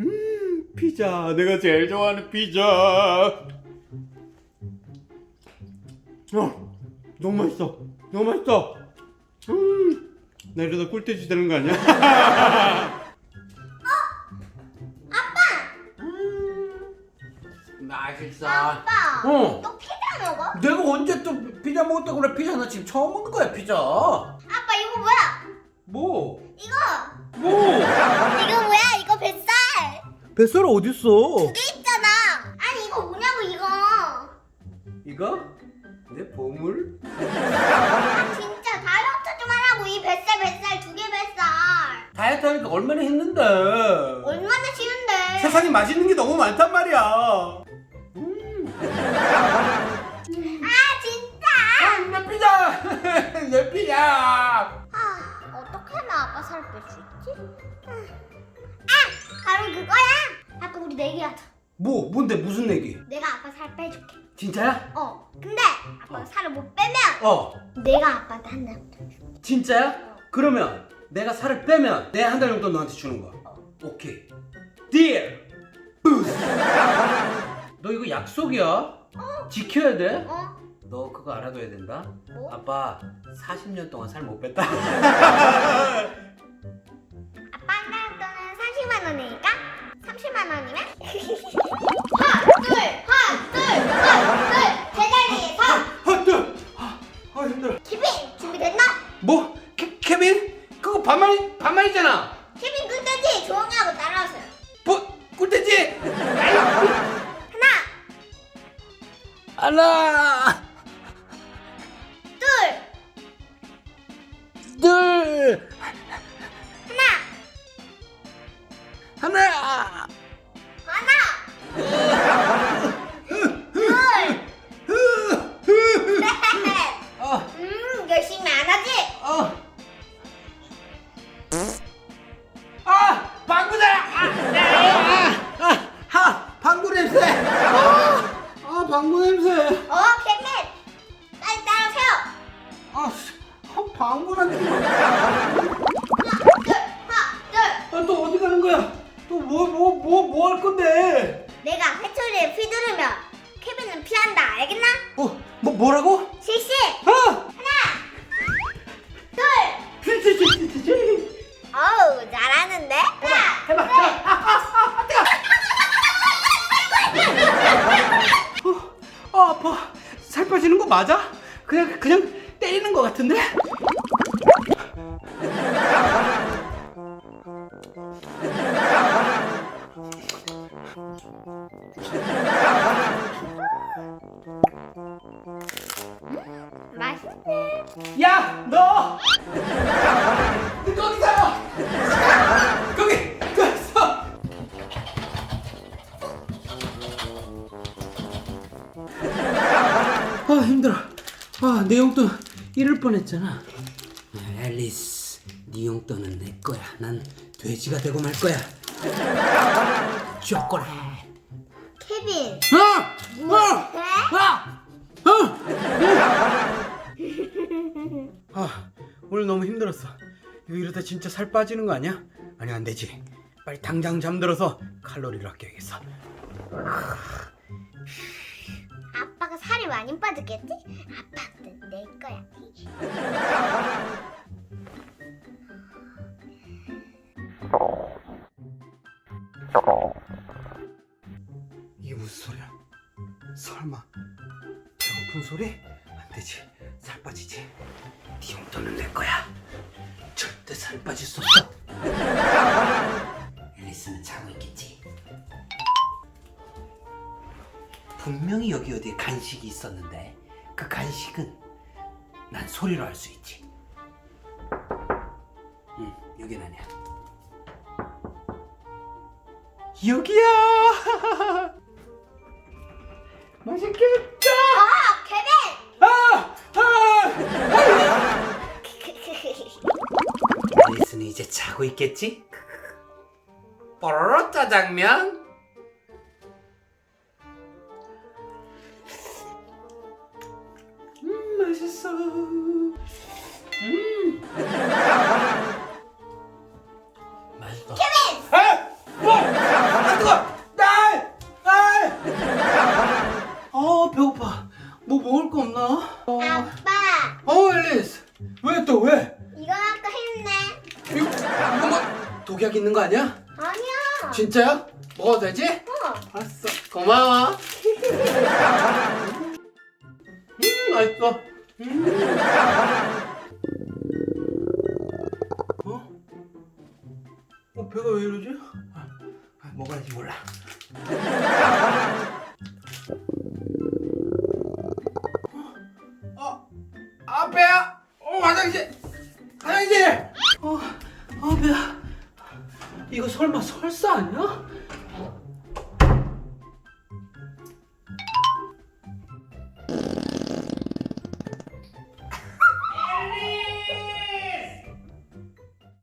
음, 피자. 내가 제일 좋아하는 피자. 어, 너무 맛있어. 너무 맛있어. 음, 나 이러다 꿀돼지 되는 거 아니야? 맛있어. 아빠, 어. 너 피자 먹어? 내가 언제 또 피자 먹었다고 그래? 피자 나 지금 처음 먹는 거야 피자. 아빠 이거 뭐야? 뭐? 이거 뭐? 이거 뱃살 어딨어? 두 개 있잖아. 아니 이거 뭐냐고 이거. 이거? 내 보물? 아 진짜 다이어트 좀 하라고 이 뱃살 뱃살 두 개 뱃살. 다이어트 하니까 얼마나 했는데? 얼마나 쉬운데? 세상에 맛있는 게 너무 많단 말이야. 아 진짜. 아, 내 피자! 내 피자! 아살뺄 수 있지? 아 바로 그거야. 아까 우리 내기 하자. 뭐? 뭔데? 무슨 얘기? 내가 아빠 살 빼줄게. 진짜야? 어. 근데 아빠가 어. 살을 못 빼면 어. 내가 아빠한테 한 줄게. 진짜야? 그러면 내가 살을 빼면 내 한달 정도 너한테 주는 거야. 오케이. 딜! 너 이거 약속이야? 지켜야 돼? 어? 너 그거 알아둬야 된다. 뭐? 아빠 40년 동안 살 못 뺐다. 아빠 한달 동안 40만 원이니까 30만 원이면 하나 둘 하나 둘 하나 둘 제자리에서 아, 뜨! 아, 아, 힘들어. 케빈 준비됐나? 뭐? 케, 케빈? 그거 반말, 반말이잖아. 케빈 꿀돼지 조용히 하고 따라오세요 뭐? 꿀돼지? 하나 하나, 아, 또 어디 가는 거야? 또 뭐, 뭐, 뭐, 뭐 할 건데? 내가 회초리에 휘두르면 케빈은 피한다 알겠나? 어, 뭐, 뭐라고? 실시 아! 하나 둘 피피피피피 어우 잘하는데? 하나 해봐, 해봐. 아, 아, 아, 뜨거. 어, 아, 아파. 살 빠지는 거 맞아? 그냥 그냥 때리는 거 같은데? 맛있네 야, 너! 너 거기서! 거기, 거기서! 아, 힘들어. 아, 내 용돈 잃을 뻔했잖아. 앨리스, 네 용돈은 내 거야. 난 돼지가 되고 말 거야. 초콜릿. 케빈 아! 아! 네? 아! 아! 아, 오늘 너무 힘들었어. 이거 이러다 진짜 살 빠지는 거 아니야? 아니 안 되지. 빨리 당장 잠들어서 칼로리를 아껴야겠어. 아빠가 살이 많이 빠졌겠지? 아빠한테 내 거야 설마 배고픈 소리? 안 되지. 살 빠지지. 네 용돈은 내 거야. 절대 살 빠질 수 없어. 앨리스는 자고 있겠지. 분명히 여기 어디에 간식이 있었는데 그 간식은 난 소리로 알 수 있지. 응, 여긴 아니야. 여기야. 맛있겠다. 어 케빈 아! 아! 앨리스는 이제 자고 있겠지? 뽀로로 짜장면? 음, 맛있어. 먹을 거 없나? 어, 아빠 어 앨리스 왜 또 왜? 이건 아까 했네 이거 이거 뭐 독약 있는 거 아니야? 아니야 진짜야? 먹어도 되지? 어 알았어 고마워 음 맛있어 음. 어? 어 배가 왜 이러지? 아, 아, 먹어야지 몰라 화장실. 화장실. 어, 아 배야. 이거 설마 설사 아니야?